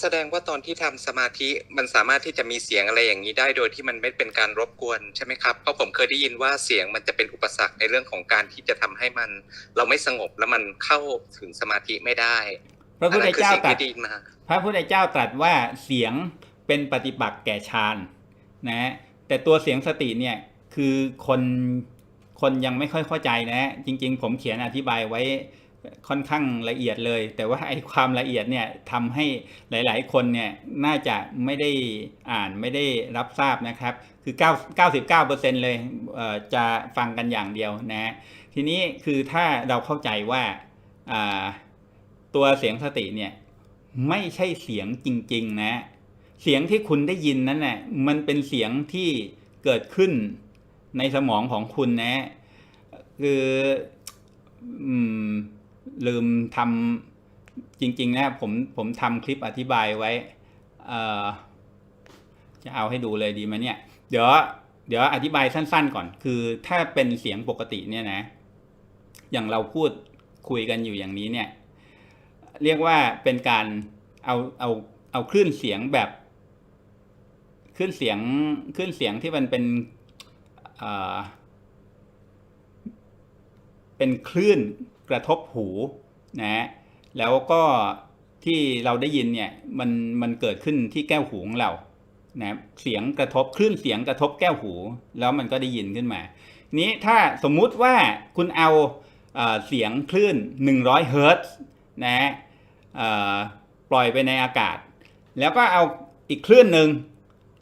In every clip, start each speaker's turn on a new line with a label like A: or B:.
A: แสดงว่าตอนที่ทำสมาธิมันสามารถที่จะมีเสียงอะไรอย่างนี้ได้โดยที่มันไม่เป็นการรบกวนใช่ไหมครับเพราะผมเคยได้ยินว่าเสียงมันจะเป็นอุปสรรคในเรื่องของการที่จะทำให้มัน เราไม่สงบแล้วมันเข้าถึงสมาธิไม่ได้
B: พระพุทธเจ้า
A: อันนั้นคือสิ่ง
B: ตรัส
A: ที่ได้ยินมา
B: พระพุทธเจ้าตรัสว่าเสียงเป็นปฏิปักษ์แก่ฌานนะแต่ตัวเสียงสติเนี่ยคือคนคนยังไม่ค่อยเข้าใจนะ จริง ๆ ผมเขียนอธิบายไว้ ค่อนข้างละเอียดเลย แต่ว่าไอ้ความละเอียดเนี่ยทำให้หลาย ๆ คนเนี่ยน่าจะไม่ได้อ่านไม่ได้รับทราบนะครับ คือ 9 99%เลยเอ่อจะฟังกันอย่างเดียวนะทีนี้คือถ้าเราเข้าใจว่าตัวเสียงสติเนี่ยไม่ใช่เสียงจริง ๆ นะ เสียงที่คุณได้ยินนั้นน่ะมันเป็นเสียงที่เกิดขึ้นในสมองของคุณนะ คือ อืม ลืมทำจริงๆนะผมผมทำคลิปอธิบายไว้ จะเอาให้ดูเลยดีไหมเนี่ย เดี๋ยวเดี๋ยวอธิบายสั้น ๆ ก่อน คือถ้าเป็นเสียงปกติเนี่ยนะ อย่างเราพูดคุยกันอยู่อย่างนี้เนี่ย เรียกว่าเป็นการเอาเอาเอาคลื่นเสียงแบบคลื่นเสียงคลื่นเสียงที่มันเป็นเป็นคลื่น กระทบหูนะแล้วก็ที่เราได้ยินเนี่ยมันมันเกิดขึ้นที่แก้วหูของเรานะเสียงกระทบคลื่นเสียงกระทบแก้วหู แล้วมันก็ได้ยินขึ้นมา นี้ถ้าสมมุติว่าคุณเอาเอ่อเสียงคลื่น 100 เฮิรตซ์นะปล่อยไปในอากาศ แล้วก็เอาอีกคลื่นหนึ่ง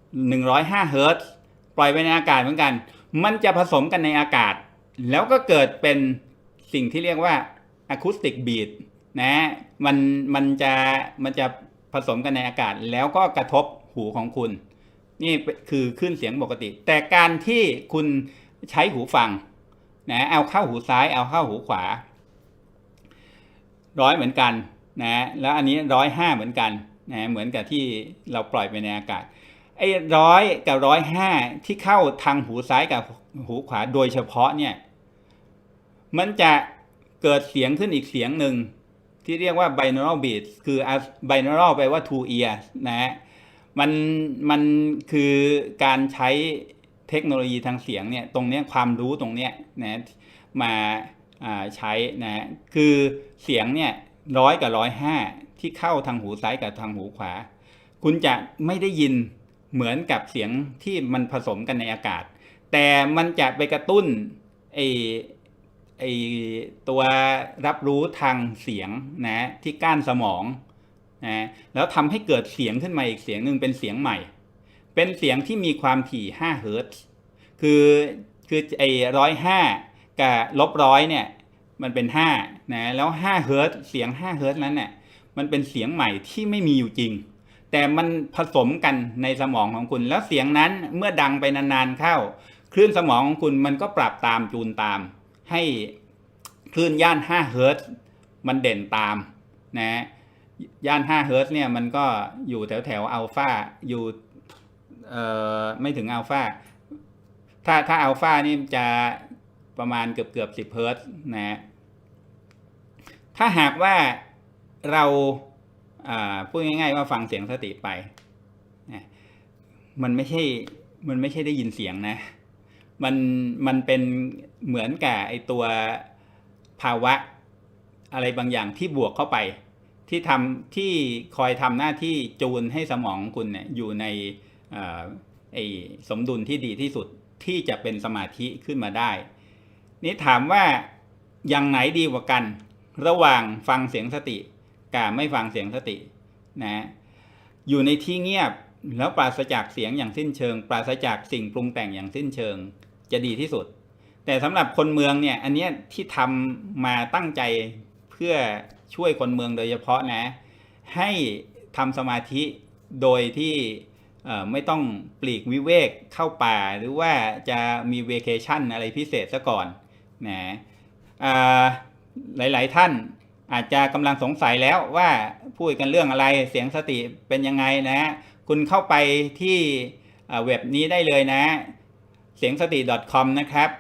B: 105 เฮิรตซ์ปล่อยไปในอากาศเหมือนกัน มันจะผสมกันในอากาศ แล้วก็เกิดเป็น สิ่งที่เรียกว่าอะคูสติกบีดนะมันมันจะมันจะผสมกันในอากาศแล้วก็กระทบหูของคุณ นี่คือคลื่นเสียงปกติ แต่การที่คุณใช้หูฟังนะเอาเข้าหูซ้ายเอาเข้าหูขวา ร้อยเหมือนกันนะแล้วอันนี้ร้อยห้าเหมือนกันนะเหมือนกับที่เราปล่อยไปในอากาศไอ้ร้อยกับร้อยห้าที่เข้าทางหูซ้ายกับหูขวาโดยเฉพาะเนี่ย มันจะเกิดเสียงขึ้นอีกเสียงหนึ่ง ที่เรียกว่า binaural beat คือ binaural แปลว่า two ear นะฮะมันมันคือการใช้เทคโนโลยีทางเสียงเนี่ยตรงเนี้ยความรู้ตรงเนี้ยนะมาาใช้นะคือเสียงเนี่ยร้อยกับร้อยห้าที่เข้าทางหูซ้ายกับทางหูขวา คุณจะไม่ได้ยินเหมือนกับเสียงที่มันผสมกันในอากาศ แต่มันจะไปกระตุ้นไอ ไอตัวรับรู้ทางเสียงนะที่ก้านสมองนะแล้วทำให้เกิดเสียงขึ้นมาอีกเสียงหนึ่งเป็นเสียงใหม่ เป็นเสียงที่มีความถี่5เฮิรตซ์คือคือไอร้อยห้ากับลบร้อยเนี่ยมันเป็น5นะแล้ว5เฮิรตซ์เสียง5เฮิรตซ์นั้นเนี่ยมันเป็นเสียงใหม่ที่ไม่มีอยู่จริง แต่มันผสมกันในสมองของคุณ แล้วเสียงนั้นเมื่อดังไปนานๆเข้า คลื่นสมองของคุณมันก็ปรับตามจูนตาม ให้คลื่นย่าน 5 เฮิรตซ์มันเด่นตามนะย่าน 5 เฮิรตซ์เนี่ยมันก็อยู่แถวแถวอัลฟาอยู่เอ่อไม่ถึงอัลฟาถ้าถ้าอัลฟานี่จะประมาณเกือบเกือบ10เฮิรตซ์นะถ้าหากว่าเราอ่าพูดง่ายๆว่าฟังเสียงสติไปนะมันไม่ใช่ มันไม่ใช่ได้ยินเสียงนะ มันมันเป็นเหมือนกับไอตัวภาวะอะไรบางอย่างที่บวกเข้าไป ที่ทำที่คอยทำหน้าที่จูนให้สมองคุณเนี่ยอยู่ในเอ่อไอสมดุลที่ดีที่สุดที่จะเป็นสมาธิขึ้นมาได้ นี่ถามว่าอย่างไหนดีกว่ากัน ระหว่างฟังเสียงสติกับไม่ฟังเสียงสตินะอยู่ในที่เงียบ แล้วปราศจากเสียงอย่างสิ้นเชิง ปราศจากสิ่งปรุงแต่งอย่างสิ้นเชิง จะดีที่สุด แต่สำหรับคนเมืองเนี่ยอันเนี้ยที่ทำมาตั้งใจเพื่อช่วยคนเมืองโดยเฉพาะนะ ให้ทำสมาธิโดยที่ไม่ต้องปลีกวิเวกเข้าป่า หรือว่าจะมีเวเคชั่นอะไรพิเศษซะก่อนนะอ่าหลาย ๆ ท่านอาจจะกำลังสงสัยแล้วว่าพูดกันเรื่องอะไรเสียงสติเป็นยังไงนะ คุณเข้าไปที่เว็บนี้ได้เลยนะ เสียงสติ .com นะครับ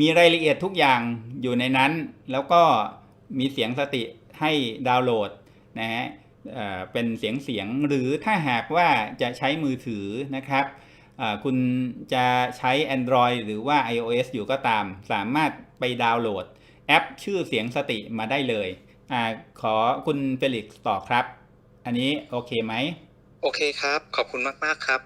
B: มีรายละเอียดทุกอย่างอยู่ในนั้น แล้วก็มีเสียงสติให้ดาวน์โหลดนะฮะเป็นเสียงเสียงหรือถ้าหากว่าจะใช้มือถือนะครับ คุณจะใช้ Android หรือว่า iOS อยู่ก็ตาม สามารถไปดาวน์โหลด แอปชื่อเสียงสติมาได้เลยอขอคุณเฟลิกซ์ต่อครับ อันนี้โอเคไหม
A: โอเคครับ ขอบคุณมาก ๆ ครับ